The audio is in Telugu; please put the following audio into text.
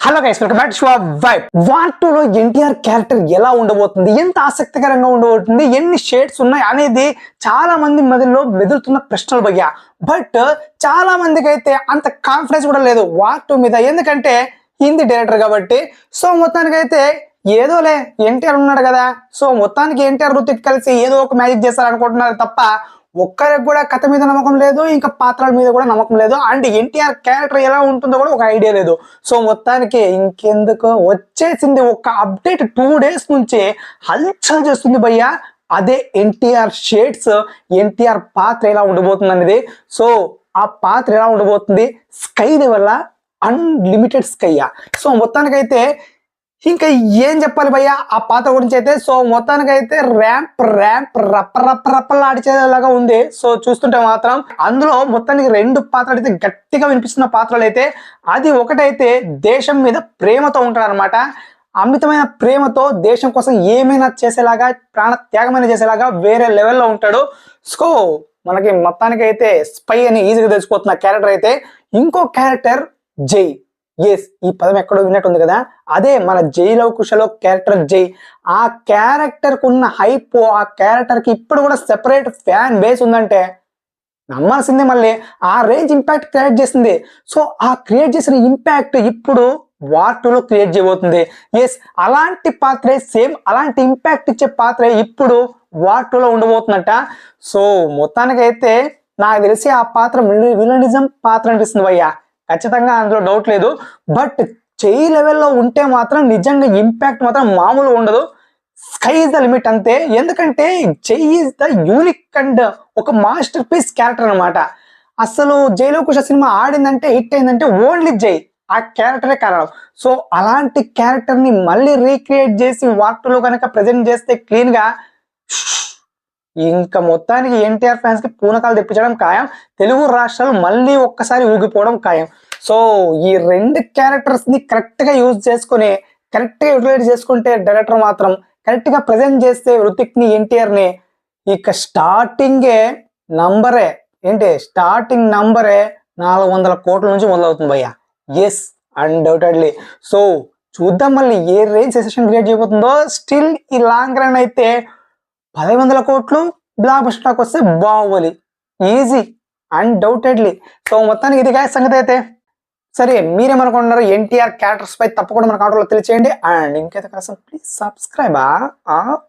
Hello guys welcome back to Vibe War two లో ఎన్టీఆర్ క్యారెక్టర్ ఎలా ఉండబోతుంది ఎంత ఆసక్తికరంగా ఉండబోతుంది ఎన్ని షేడ్స్ ఉన్నాయి అనేది చాలా మంది మధ్యలో మెదులుతున్న ప్రశ్నలు భయ్యా బట్ చాలా మందికి అయితే అంత కాన్ఫిడెన్స్ కూడా లేదు వార్ టూ మీద. ఎందుకంటే హిందీ డైరెక్టర్ కాబట్టి సో మొత్తానికి అయితే ఏదోలే ఎన్టీఆర్ ఉన్నాడు కదా. సో మొత్తానికి ఎన్టీఆర్ రుతిక్ కలిసి ఏదో ఒక మ్యాజిక్ చేస్తారనుకుంటున్నారు తప్ప ఒక్కరికి కూడా కథ మీద నమ్మకం లేదు ఇంకా పాత్రల మీద కూడా నమ్మకం లేదు. అండ్ ఎన్టీఆర్ క్యారెక్టర్ ఎలా ఉంటుందో కూడా ఒక ఐడియా లేదు. సో మొత్తానికి ఇంకెందుకు? వచ్చేసింది ఒక అప్డేట్ టూ డేస్ నుంచి హల్చల్ చేస్తుంది భయ్యా. అదే ఎన్టీఆర్ షేడ్స్ ఎన్టీఆర్ పాత్ర ఎలా ఉండబోతుంది అనేది సో ఆ పాత్ర ఎలా ఉండబోతుంది? స్కై వల్ల అన్లిమిటెడ్ స్కైయా సో మొత్తానికైతే ఇంకా ఏం చెప్పాలి భయ్య? ఆ పాత్ర గురించి అయితే సో మొత్తానికి అయితే ర్యాంప్ ర్యాంప్ రప్ప రప్ప రప్పలాడిచేలాగా ఉంది. సో చూస్తుంటే మాత్రం అందులో మొత్తానికి రెండు పాత్రలు అయితే గట్టిగా వినిపిస్తున్న పాత్రలు అయితే అది ఒకటైతే దేశం మీద ప్రేమతో ఉంటారనమాట అమితమైన ప్రేమతో దేశం కోసం ఏమైనా చేసేలాగా ప్రాణ త్యాగమైన చేసేలాగా వేరే లెవెల్లో ఉంటాడు. సో మనకి మొత్తానికి అయితే స్పై అని ఈజీగా తెలిసిపోతున్న క్యారెక్టర్ అయితే ఇంకో క్యారెక్టర్ జై. ఎస్ ఈ పదం ఎక్కడో విన్నట్టుంది కదా? అదే మన జై కుషలో క్యారెక్టర్ జై. ఆ క్యారెక్టర్కు ఉన్న హైప్ ఆ క్యారెక్టర్కి ఇప్పుడు కూడా సెపరేట్ ఫ్యాన్ బేస్ ఉందంటే నమ్మాల్సిందే మళ్ళీ. ఆ రేంజ్ ఇంపాక్ట్ క్రియేట్ చేసింది. సో ఆ క్రియేట్ చేసిన ఇంపాక్ట్ ఇప్పుడు వార్ టూలో క్రియేట్ చేయబోతుంది. ఎస్ అలాంటి పాత్రే సేమ్ అలాంటి ఇంపాక్ట్ ఇచ్చే పాత్రే ఇప్పుడు వార్ టూలో ఉండబోతుందట. సో మొత్తానికైతే నాకు తెలిసి ఆ పాత్ర విలనిజం పాత్ర అనిపిస్తుంది భయ్యా. ఖచ్చితంగా అందులో డౌట్ లేదు. బట్ చెయ్యి లెవెల్లో ఉంటే మాత్రం నిజంగా ఇంపాక్ట్ మాత్రం మామూలు ఉండదు. స్కై ఇస్ ద లిమిట్ అంతే. ఎందుకంటే చెయ్యి ఇస్ ద యూనిక్ అండ్ ఒక మాస్టర్ పీస్ క్యారెక్టర్ అన్నమాట. అసలు జైలో కుష సినిమా ఆడిందంటే హిట్ అయిందంటే ఓన్లీ జై ఆ క్యారెక్టరే కారణం. సో అలాంటి క్యారెక్టర్ని మళ్ళీ రీక్రియేట్ చేసి వార్తలో కనుక ప్రజెంట్ చేస్తే క్లీన్గా ఇంకా మొత్తానికి ఎన్టీఆర్ ఫ్యాన్స్కి పూనకాలు తెప్పించడం ఖాయం తెలుగు రాష్ట్రాలు మళ్ళీ ఒక్కసారి ఊగిపోవడం ఖాయం. సో ఈ రెండు క్యారెక్టర్స్ని కరెక్ట్గా యూజ్ చేసుకుని కరెక్ట్గా యూటిలైజ్ చేసుకుంటే డైరెక్టర్ మాత్రం కరెక్ట్గా ప్రజెంట్ చేస్తే హృతిక్ని ఎన్టీఆర్ని ఇక స్టార్టింగే నంబరే. ఏంటి? స్టార్టింగ్ నంబరే నాలుగు వందల కోట్ల నుంచి మొదలవుతుంది భయ్యా. ఎస్ అన్డౌటెడ్లీ సో చూద్దాం మళ్ళీ ఏ రేంజ్ సెషన్ క్రియేట్ చేయబోతుందో. స్టిల్ ఈ లాంగ్ రన్ అయితే పది వందల కోట్లు బ్లాక్ స్టాక్ వస్తే బాహుబలి. ఈజీ అన్డౌటెడ్లీ సో మొత్తానికి ఇది కాదు సంగతి అయితే. సరే మీరేమనుకుంటున్నారు ఎన్టీఆర్ క్యారెక్టర్స్ పై తప్పకుండా మన కాంట్రోల్లో తెలియచేయండి. అండ్ ఇంకైతే కోసం ప్లీజ్ సబ్స్క్రైబ్